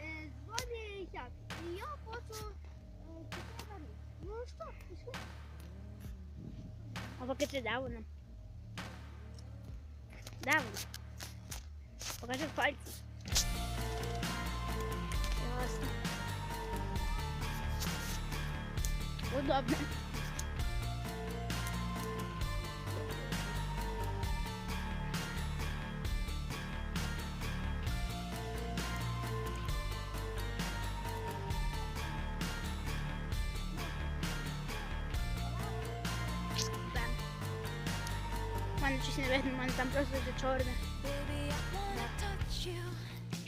Е, З вами як? І я хочу е. Ну що, пішли. А поки ти де вона? Покажи пальці. Ясно. Удобно. У мене щось не видно, у мене там просто це чорне.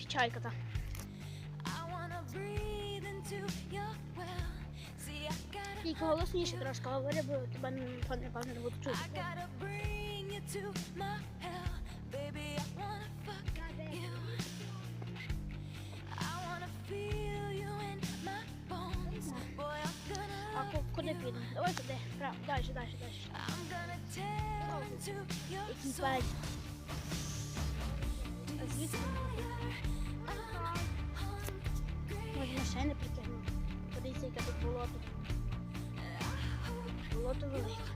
Чайка та. I wanna breathe into your well. See, I gotta, Тільки голосніше трошки говори, бо тебе напевно не буду чути. Куди підемо? Давай туди. Прав, Далі, далі, далі. А звідси може машини притягнути. Подивіться, яке тут болото. Болото велике.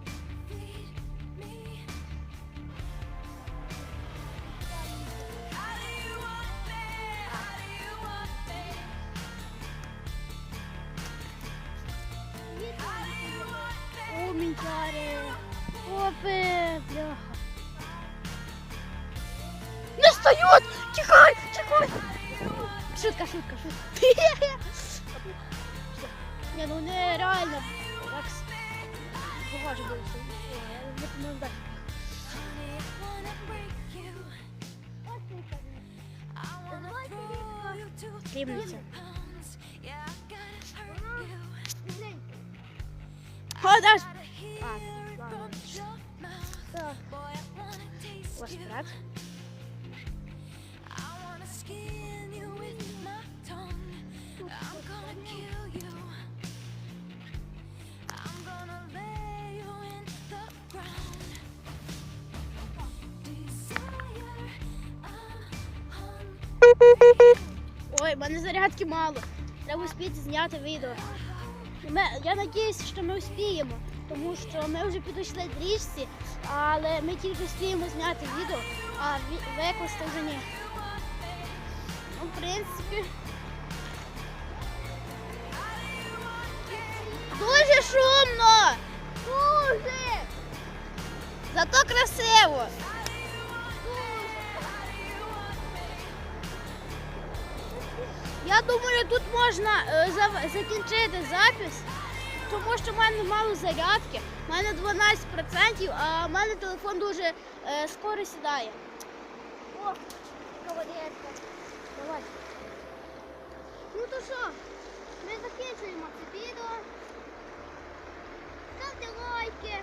О, мінчари. Опе, бляха. Не встають! Тікай! Тікай! Шутка, шутка, шутка. Не, ну нереально. Так с- похоже було. що- О, я не знаю. Рівниця. О, Даш! Так. У брат? Ой, мене зарядки мало. Треба успіти зняти відео. Я сподіваюся, що ми успіємо, тому що ми вже підійшли до річці, але ми тільки встигнемо зняти відео, а викласти вже ні. Ну, в принципі. Дуже шумно! Дуже! Зато красиво! Я думаю, тут можна е, закінчити запис, тому що в мене мало зарядки, в мене 12%, а в мене телефон дуже е, скоро сідає. О, кавалерка. Давай. Ну то що, ми закінчуємо це відео. Ставте лайки.